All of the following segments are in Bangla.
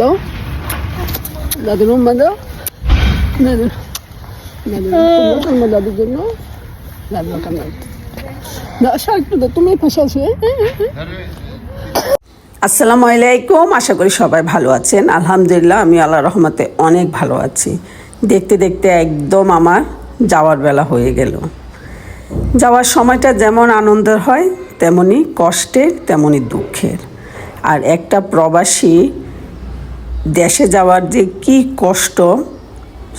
দাও দাদু পাশে আসো আসসালামু আলাইকুম, আশা করি সবাই ভালো আছেন। আলহামদুলিল্লাহ, আমি আল্লাহ রহমতে অনেক ভালো আছি। দেখতে দেখতে একদম আমার যাওয়ার বেলা হয়ে গেল। যাওয়ার সময়টা যেমন আনন্দের হয়, তেমনি কষ্টের, তেমনি দুঃখের। আর একটা প্রবাসী দেশে যাওয়ার যে কি কষ্ট,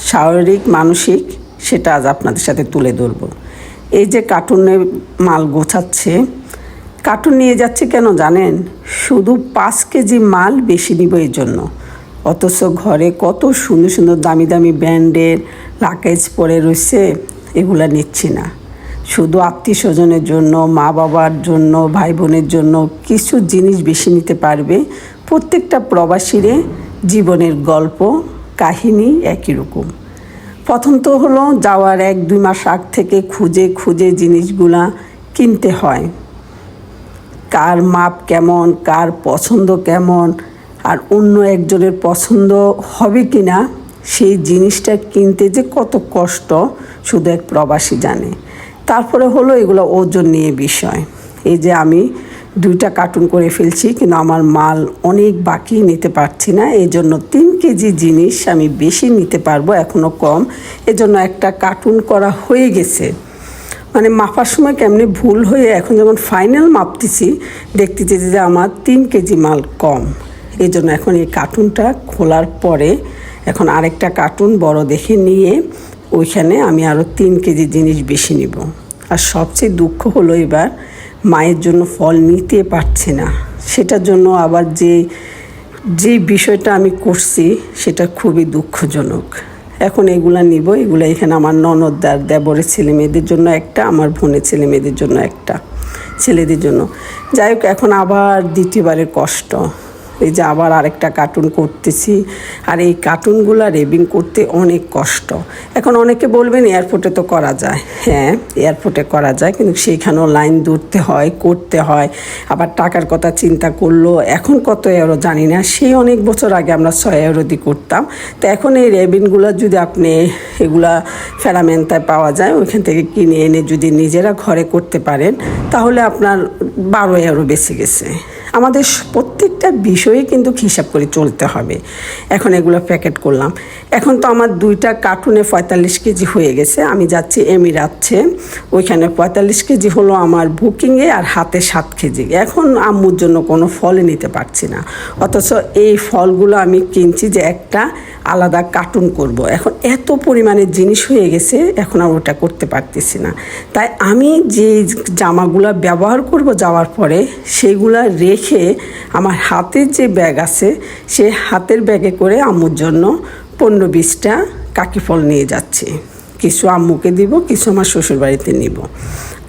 শারীরিক, মানসিক, সেটা আজ আপনাদের সাথে তুলে ধরবো। এই যে কার্টুনে মাল গোছাচ্ছে, কার্টুন নিয়ে যাচ্ছে কেন জানেন? শুধু পাঁচ কেজি মাল বেশি নিব এই জন্য। অথচ ঘরে কত সুন্দর সুন্দর দামি দামি ব্র্যান্ডের লাকেজ পরে রয়েছে, এগুলো নিচ্ছি না। শুধু আত্মীয় স্বজনের জন্য মা বাবার জন্য ভাই বোনের জন্য কিছু জিনিস বেশি নিতে পারবে। প্রত্যেকটা প্রবাসীরে জীবনের গল্প, কাহিনী একই রকম। প্রথম তো হলো যাওয়ার এক দুই মাস আগ থেকে খুঁজে খুঁজে জিনিসগুলা কিনতে হয়। কার মাপ কেমন, কার পছন্দ কেমন, আর অন্য একজনের পছন্দ হবে কি না সেই জিনিসটা কিনতে যে কত কষ্ট, শুধু এক প্রবাসী জানে। তারপরে হলো এগুলো ওজন নিয়ে বিষয়। এই যে আমি দুইটা কার্টুন করে ফেলছি, কিন্তু আমার মাল অনেক বাকি নিতে পারছি না। এই জন্য তিন কেজি জিনিস আমি বেশি নিতে পারব এখনও কম। এজন্য একটা কার্টুন করা হয়ে গেছে। মানে মাপার সময় কেমনি ভুল হয়ে এখন যখন ফাইনাল মাপতেছি, দেখতেছি যে আমার তিন কেজি মাল কম। এই জন্য এখন এই কার্টুনটা খোলার পরে এখন আরেকটা কার্টুন বড় দেখে নিয়ে ওইখানে আমি আরও তিন কেজি জিনিস বেশি নিব। আর সবচেয়ে দুঃখ হলো এবার মায়ের জন্য ফল নিতে পারছে না। সেটার জন্য আবার যে যে বিষয়টা আমি করছি, সেটা খুবই দুঃখজনক। এখন এগুলা নিব, এগুলো এখানে আমার ননদার দেবরের ছেলে মেয়েদের জন্য একটা, আমার বোনের ছেলে মেয়েদের জন্য একটা, ছেলেদের জন্য। যাই হোক, এখন আবার দ্বিতীয়বারের কষ্ট। এই যে আবার আরেকটা কার্টুন করতেছি। আর এই কার্টুনগুলো রেবিং করতে অনেক কষ্ট। এখন অনেকে বলবেন এয়ারপোর্টে তো করা যায়। হ্যাঁ এয়ারপোর্টে করা যায়, কিন্তু সেইখানেও লাইন দূরতে হয়, করতে হয়। আবার টাকার কথা চিন্তা করল, এখন কত এরো জানি না। সেই অনেক বছর আগে আমরা ছয় এরো দিয়ে করতাম। তো এখন এই রেবিনগুলো যদি আপনি এগুলা ফেরামেন্তায় পাওয়া যায়, ওইখান থেকে কিনে এনে যদি নিজেরা ঘরে করতে পারেন, তাহলে আপনার বারো এরো বেঁচে গেছে। আমাদের প্রত্যেকটা বিষয়ে কিন্তু হিসাব করে চলতে হবে। এখন এগুলো প্যাকেট করলাম। এখন তো আমার দুইটা কার্টুনে পঁয়তাল্লিশ কেজি হয়ে গেছে। আমি যাচ্ছি এমিরাচ্ছে। ওইখানে পঁয়তাল্লিশ কেজি হলো আমার বুকিংয়ে আর হাতে সাত কেজি। এখন আম্মুর জন্য কোনো ফলই নিতে পারছি না। অথচ এই ফলগুলো আমি কিনছি যে একটা আলাদা কার্টুন করব। এখন এত পরিমাণে জিনিস হয়ে গেছে, এখন আর ওটা করতে পারতেছি না। তাই আমি যে জামাগুলো ব্যবহার করব যাওয়ার পরে, সেগুলা রেখে আমার হাতের যে ব্যাগ আছে, সে হাতের ব্যাগে করে আম্মুর জন্য পনেরো বিশটা কাকি ফল নিয়ে যাচ্ছি। কিছু আম্মুকে দিব, কিছু আমার শ্বশুরবাড়িতে নিব।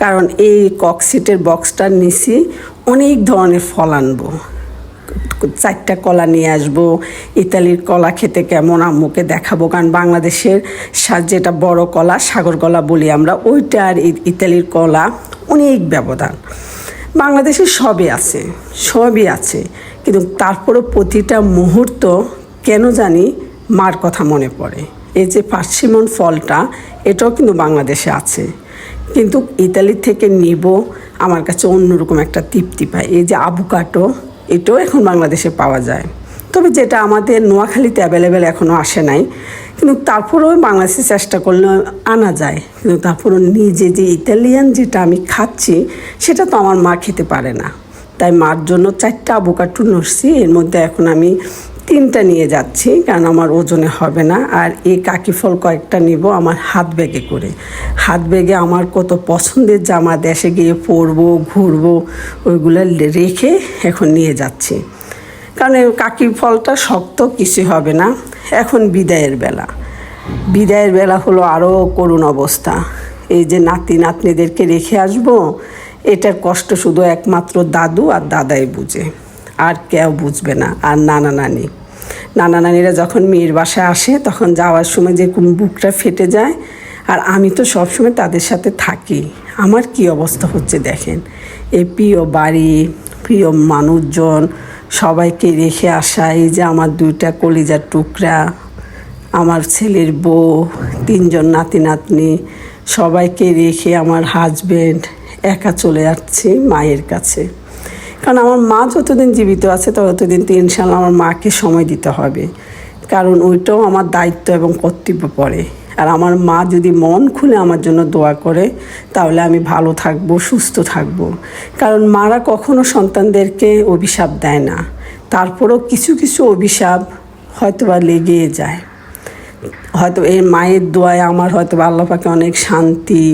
কারণ এই ককসিটের বক্সটার নিচে অনেক ধরনের ফল আনব। চারটা কলা নিয়ে আসব, ইতালির কলা খেতে কেমন আম্মুকে দেখাবো। কারণ বাংলাদেশের যেটা বড় কলা, সাগর কলা বলি আমরা, ওইটা আর ইতালির কলা অনেক ব্যবধান। বাংলাদেশে সবই আছে সবই আছে। কিন্তু তারপরও প্রতিটা মুহূর্ত কেন জানি মার কথা মনে পড়ে। এই যে পার্সিমন ফলটা, এটাও কিন্তু বাংলাদেশে আছে। কিন্তু ইতালি থেকে নিব, আমার কাছে অন্যরকম একটা তৃপ্তি পায়। এই যে আবুকাটো এটাও এখন বাংলাদেশে পাওয়া যায়। তবে যেটা আমাদের নোয়াখালীতে অ্যাভেলেবেল এখনও আসে নাই, কিন্তু তারপরেও বাংলাদেশে চেষ্টা করলে আনা যায়। কিন্তু তারপরেও নিজে যে ইতালিয়ান যেটা আমি খাচ্ছি, সেটা তো আমার মা খেতে পারে না। তাই মার জন্য চারটা আবুকাটু নড়ছি এর মধ্যে এখন আমি তিনটা নিয়ে যাচ্ছি, কারণ আমার ওজনে হবে না। আর এই কাকি ফল কয়েকটা নিব আমার হাত ব্যাগে করে। হাত ব্যাগে আমার কত পছন্দের জামা, দেশে গিয়ে পরবো, ঘুরবো, ওইগুলো রেখে এখন নিয়ে যাচ্ছি। কারণ কাকি ফলটা শক্ত কিছু হবে না। এখন বিদায়ের বেলা। বিদায়ের বেলা হলো আরও করুণ অবস্থা। এই যে নাতি নাতনিদেরকে রেখে আসব, এটার কষ্ট শুধু একমাত্র দাদু আর দাদাই বুঝে। আর কেউ বুঝবে না, আর নানা নানি। নানা নানিরা যখন মেয়ের বাসায় আসে, তখন যাওয়ার সময় যে বুকটা ফেটে যায়, আর আমি তো সবসময় তাদের সাথে থাকি। আমার কি অবস্থা হচ্ছে দেখেন। এই প্রিয় বাড়ি, প্রিয় মানুষজন সবাইকে রেখে আসা, এই যে আমার দুইটা কলিজার টুকরা, আমার ছেলের বউ, তিনজন নাতি নাতনি, সবাইকে রেখে আমার হাজবেন্ড একা চলে যাচ্ছি মায়ের কাছে। কারণ আমার মা যতদিন জীবিত আছে ততদিন তো ইনশাল্লাহ আমার মাকে সময় দিতে হবে। কারণ ওইটাও আমার দায়িত্ব এবং কর্তব্য পড়ে। আর আমার মা যদি মন খুলে আমার জন্য দোয়া করে, তাহলে আমি ভালো থাকব, সুস্থ থাকব। কারণ মারা কখনো সন্তানদেরকে অভিশাপ দেয় না। তারপরও কিছু কিছু অভিশাপ হয়তো বা লেগেই যায়। হয়তো এর মায়ের দোয়ায় আমার হয়তো আল্লাহ অনেক শান্তি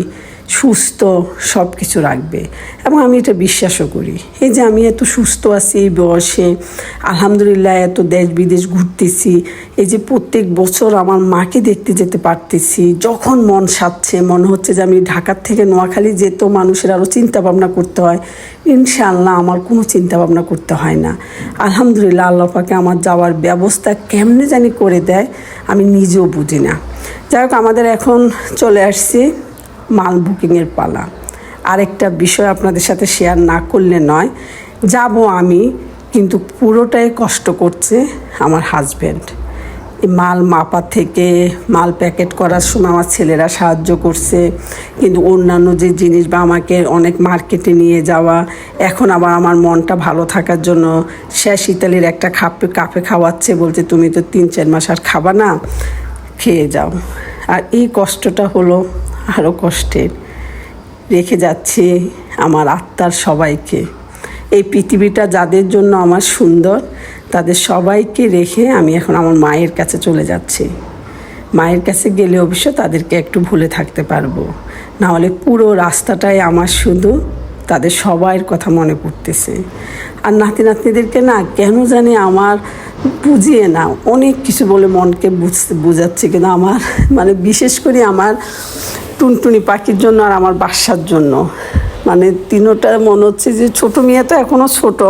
সুস্থ সব কিছু রাখবে। এবং আমি এটা বিশ্বাসও করি। এই যে আমি এত সুস্থ আছি এই বয়সে, আলহামদুলিল্লাহ এত দেশ বিদেশ ঘুরতেছি, এই যে প্রত্যেক বছর আমার মাকে দেখতে যেতে পারতেছি, যখন মন সাচ্ছে মনে হচ্ছে যে আমি ঢাকার থেকে নোয়াখালী যেত, মানুষের আরও চিন্তা ভাবনা করতে হয়। ইনশাআল্লাহ আমার কোনো চিন্তা ভাবনা করতে হয় না। আলহামদুলিল্লাহ আল্লাহ পাকে আমার যাওয়ার ব্যবস্থা কেমনে জানি করে দেয়, আমি নিজেও বুঝি না। যাই হোক, আমাদের এখন চলে আসছি। মাল বুকিংয়ের পালা। আরেকটা বিষয় আপনাদের সাথে শেয়ার না করলে নয়, যাব আমি, কিন্তু পুরোটাই কষ্ট করছে আমার হাজব্যান্ড মাল মাপা থেকে মাল প্যাকেট করার সময় আমার ছেলেরা সাহায্য করছে, কিন্তু অন্যান্য যে জিনিস বা আমাকে অনেক মার্কেটে নিয়ে যাওয়া, এখন আবার আমার মনটা ভালো থাকার জন্য শেষ ইতালির একটা খাপে কাপে খাওয়াচ্ছে, বলছে, তুমি তো তিন চার মাস আর খাবা না, খেয়ে যাও। আর এই কষ্টটা হলো আরও কষ্টের রেখে যাচ্ছি আমার আত্মার সবাইকে। এই পৃথিবীটা যাদের জন্য আমার সুন্দর, তাদের সবাইকে রেখে আমি এখন আমার মায়ের কাছে চলে যাচ্ছি। মায়ের কাছে গেলে অবশ্য তাদেরকে একটু ভুলে থাকতে পারব। নাহলে পুরো রাস্তাটাই আমার শুধু তাদের সবাইয়ের কথা মনে পড়তেছে। আর নাতি নাতনিদেরকে না কেন জানি আমার বুঝিয়ে না, অনেক কিছু বলে মনকে বুঝতে, বোঝাচ্ছে কিন্তু আমার মানে বিশেষ করে আমার টুনটুনি পাখির জন্য আর আমার বাসার জন্য। মানে তিনোটা মনে হচ্ছে যে ছোটো মেয়ে তো এখনও ছোট,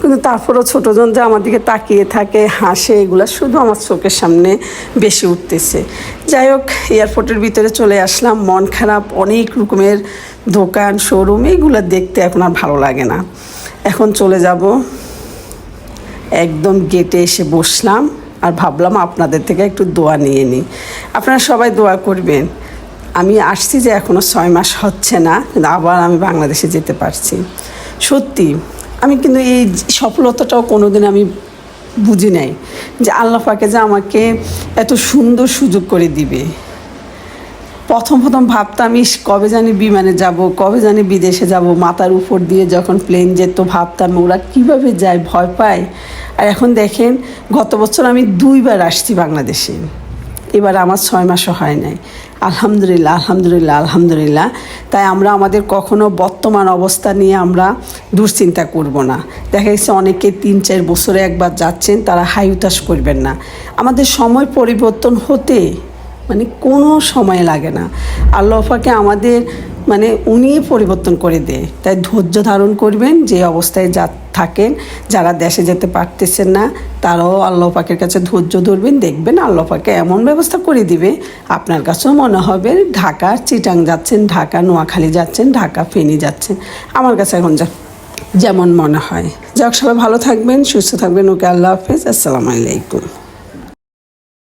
কিন্তু তারপরও ছোটোজন যে আমার দিকে তাকিয়ে থাকে, হাসে, এগুলো শুধু আমার চোখের সামনে বেশি উঠতেছে। যাই হোক, এয়ারপোর্টের ভিতরে চলে আসলাম, মন খারাপ, অনেক রকমের দোকান, শোরুম, এগুলো দেখতে এখন আর ভালো লাগে না। এখন চলে যাব, একদম গেটে এসে বসলাম, আর ভাবলাম আপনাদের থেকে একটু দোয়া নিয়ে নিই। আপনারা সবাই দোয়া করবেন। আমি আসছি যে এখনও ছয় মাস হচ্ছে না, কিন্তু আবার আমি বাংলাদেশে যেতে পারছি। সত্যি, আমি কিন্তু এই সফলতাটাও কোনোদিন আমি বুঝি নাই যে আল্লাহ পাকে যে আমাকে এত সুন্দর সুযোগ করে দিবে। প্রথম প্রথম ভাবতাম, ইস, কবে জানি বিমানে যাব, কবে জানি বিদেশে যাব। মাথার উপর দিয়ে যখন প্লেন যেত, ভাবতাম, ওরা কীভাবে যায়, ভয় পায়? আর এখন দেখেন, গত বছর আমি দুইবার আসছি বাংলাদেশে। এবার আমার ছয় মাসও হয় নাই। আলহামদুলিল্লাহ আলহামদুলিল্লাহ আলহামদুলিল্লাহ। তাই আমরা আমাদের কখনো বর্তমান অবস্থা নিয়ে আমরা দুশ্চিন্তা করব না। দেখা গেছে অনেকে তিন, চার বছরে একবার যাচ্ছেন, তারা হাই উতাস করবেন না। আমাদের সময় পরিবর্তন হতে মানে কোনো সময় লাগে না। আল্লাহফাকে আমাদের মানে উনি পরিবর্তন করে দেয়। তাই ধৈর্য ধারণ করবেন যে অবস্থায় যা থাকেন, যারা দেশে যেতে পারতেছেন না, তারাও আল্লাহ পাকের কাছে ধৈর্য ধরবেন, দেখবেন আল্লাহ পাকে এমন ব্যবস্থা করে দিবে। আপনার কাছেও মনে হবে, ঢাকা, চিটাং যাচ্ছেন, ঢাকা, নোয়াখালী যাচ্ছেন, ঢাকা, ফেনি যাচ্ছেন। আমার কাছে এখন যা, যেমন মনে হয়। যাক, সবাই ভালো থাকবেন, সুস্থ থাকবেন। ওকে আল্লাহ হাফেজ। আসসালামু আলাইকুম।